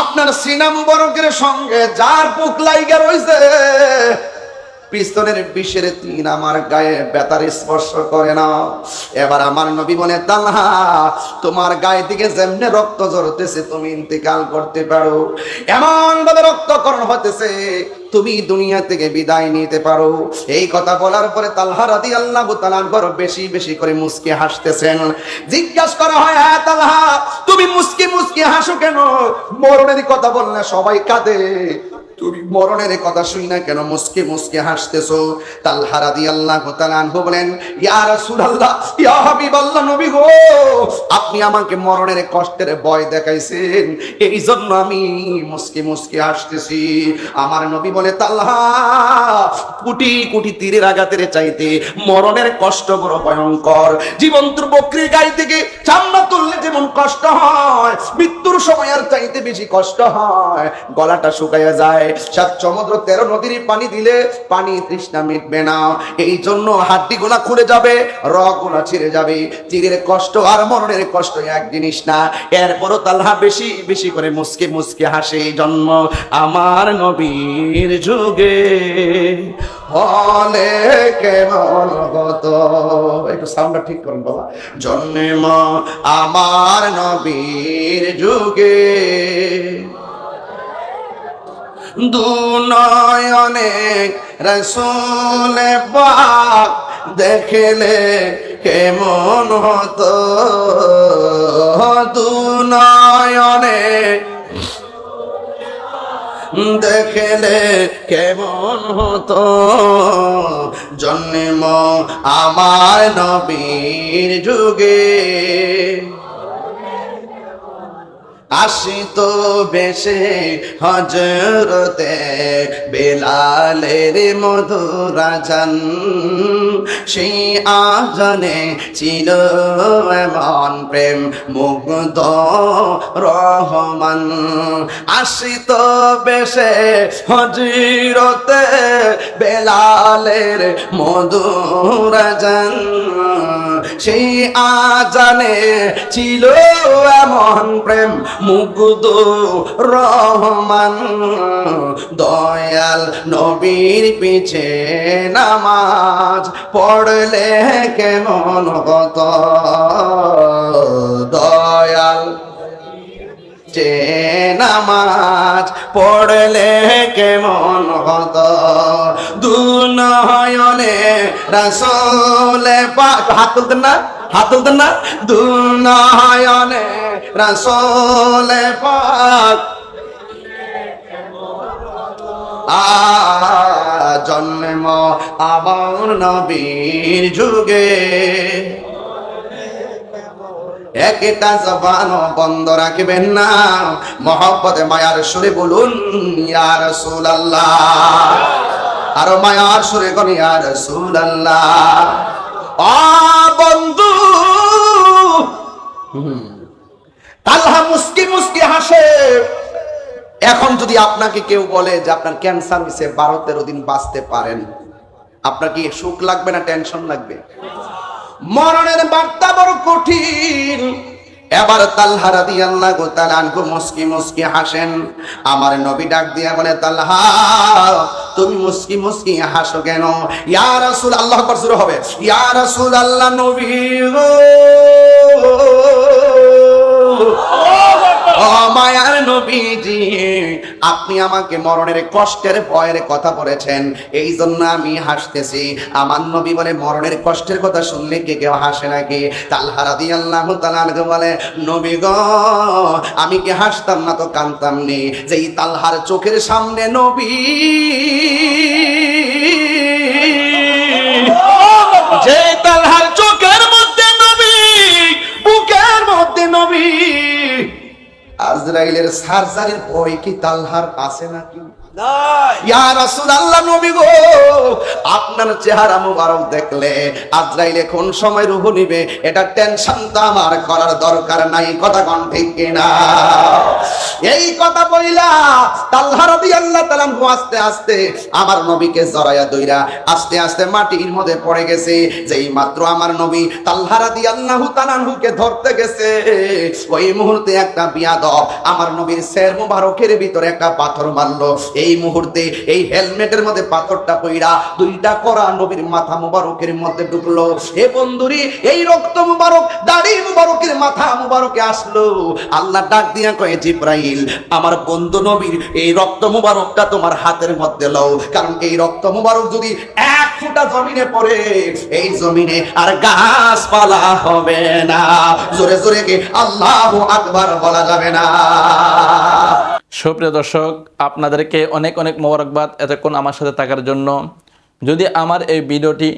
আপনার সিনা মুবারকের সঙ্গে যার বুক লাইগা রইছে পিস্তলের বিষের তিন আমার গায়ে বেতার স্পর্শ করে না। এবার আমার নবী বলে তালহা তোমার গায়ে থেকে যেমনে রক্ত ঝরতেছে, তুমি ইন্তেকাল করতে পারো। এমন ভাবে রক্তকরণ হতেছে, তুমি দুনিয়া থেকে বিদায় নিতে পারো। এই কথা বলার পরে তালহা রাদি আল্লাহ তালানগর বেশি বেশি করে মুসকে হাসতেছেন। জিজ্ঞাসা করা হয় হ্যাঁ তালহা তুমি মুসকে মুসকে হাসো কেন? মরণের কথা বললে সবাই কাঁদে। তুমি মরণের কথা শুই না কেন? মুসকে মুসকে হাসতেছো। তালহা রাদিয়াল্লাহু তাআলা আনহু বলেন, ইয়া রাসূলুল্লাহ, ইয়া হাবিবাল্লাহ নবী গো, আপনি আমাকে মরণের কষ্টের ভয় দেখাইছেন। এই জন্য আমি মুসকে মুসকে হাসতেছি। আমার নবী বলে, তালহা, কোটি কোটি তীরের আঘাতের চাইতে মরণের কষ্ট বড় ভয়ঙ্কর। জীবন্তর বকরির গায়ে থেকে চামড়া তুললে যেমন কষ্ট হয়, মৃত্যুর সময় আর চাইতে বেশি কষ্ট হয়। গলাটা শুকাইয়া যায় সাত সমুদ্র, তেরো নদীর পানি দিলে পানি তৃষ্ণা মিটবে না। এই জন্য হাড্ডি গুলা খুলে যাবে রগগুলা ছিঁড়ে যাবে। তীরের কষ্ট আর মরণের কষ্ট এক জিনিস না। এরপরও তাল্হা বেশি বেশি করে মুসকে মুসকে হাসে, জন্ম আমার নবীর যুগে হলে কেমন গত একটু সাউন্ডটা ঠিক করুন বাবা। জন্ম আমার নবীর যুগে দুনয়নে রসুলে পাক দেখলে কেমন হতো? দুনয়নে দেখলে কেমন হতো? জন্ম আমার নবীর যুগে। আসিত বেশে হজরতে বেলালের মধুরাজন সেই আজনে ছিল এমন প্রেম মুগ্ধ রহমান। আসিত বেশে হজরতে বেলালের মধুরা জান, সেই আজানে ছিল এমন প্রেম মুগ্ধ রহমান। দয়াল নবীর পিছে নামাজ পড়লে কেমন কত দয়াল যে নামাজ পড়লে কেমন হত? দুনয়নে রাসলে পাক। হাত তুলতেন না? হাত তুলতেন না? দুনয়নে রাসলে পাক। জন্ম আমার নবীর যুগে। একটা জবান বন্ধ রাখবেন না। মহব্বতে, মায়ার সুরে বলুন, ইয়া রাসূলুল্লাহ। আরও মায়ার সুরে কোন ইয়া রাসূলুল্লাহ। বন্ধু। তালহা মুস্কি মুস্কি হাসে। এখন যদি আপনাকে কেউ বলে যে আপনার ক্যান্সার হয়েছে, বারো তেরো দিন বাঁচতে পারেন। আপনার কি সুখ লাগবে না টেনশন লাগবে? মরণের বার্তা বড় কঠিন। এবার তাল্হা রাদি আল্লাহ তালানকু মুসকি মুসকি হাসেন। আমার নবী ডাক দিয়া বলে, তাল্হা, তুমি মুসকি মুসকি হাসো কেন? ইয়া রাসূল আল্লাহ পর শুরু হবে। ইয়া রাসূল আল্লাহ নবী গো মায়ার নবীজি, আপনি আমাকে মরণের কষ্টের ভয়ের কথা বলেছেন এই জন্য আমি হাসতেছি। আমার নবী বলে, মরণের কষ্টের কথা শুনলে কে কেউ হাসে নাকি? তালহারা দিয়ে আল্লাহ বলে, নবী গ, আমি কি হাসতাম না তো কানতাম নি? যে এই তালহার চোখের সামনে নবী যে তালহার চোখের মধ্যে নবী, বুকের মধ্যে নবী আজরাইলের সার্জারির ভয় কি তালহার আছে নাকি? আপনার চেহারা মুবারক দেখলে আজরাইলে কোন সময় রুহ নিবে? এটা টেনশন তো আমার করার দরকার নাই কথা কন ঠিক কিনা? এই কথা বইলা তাল্হা রাদিয়াল্লাহু তাআলা আস্তে আস্তে আমার নবীকে জড়াইয়া দইরা আস্তে আস্তে মাটির মধ্যে পড়ে গেছে। যেই মাত্র আমার নবী তাল্হা রাদিয়াল্লাহু তাআলা আনহুকে ধরতে গেছে, ওই মুহূর্তে একটা বিয়াদব আমার নবীর শের মুবারকের ভিতরে একটা পাথর মারলো। এই মুহূর্তে এই হেলমেটের মধ্যে পাথরটা পইরা দুইটা করা নবীর মাথা মুবারকের মধ্যে ঢুকলো। হে বন্ধুরি, এই রক্ত মুবারক, দাড়ি মুবারকের মাথা মুবারকে আসলো। আল্লাহ ডাক দিয়া কয়ে জিব্রাইল আমার বন্ধু নবীর এই রক্ত মুবারকটা তোমার হাতের মধ্যে লও। কারণ এই রক্ত মুবারক যদি এক ফুটা জমিনে পড়ে, এই জমিনে আর গাছপালা হবে না। জোরে জোরে কি, আল্লাহ আকবার বলা যাবে না। সুপ্রিয় দর্শক, আপনাদেরকে অনেক অনেক মোবারকবাদ এতক্ষণ আমার সাথে থাকার জন্য। যদি আমার এই ভিডিওটি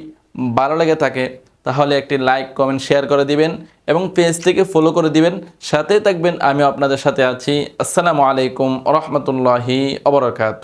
ভালো লেগে থাকে তাহলে একটি লাইক কমেন্ট শেয়ার করে দিবেন এবং পেজটিকে ফলো করে দিবেন। সাথে থাকবেন আমি আপনাদের সাথে আছি। আসসালামু আলাইকুম রহমতুল্লাহি অবরাকাত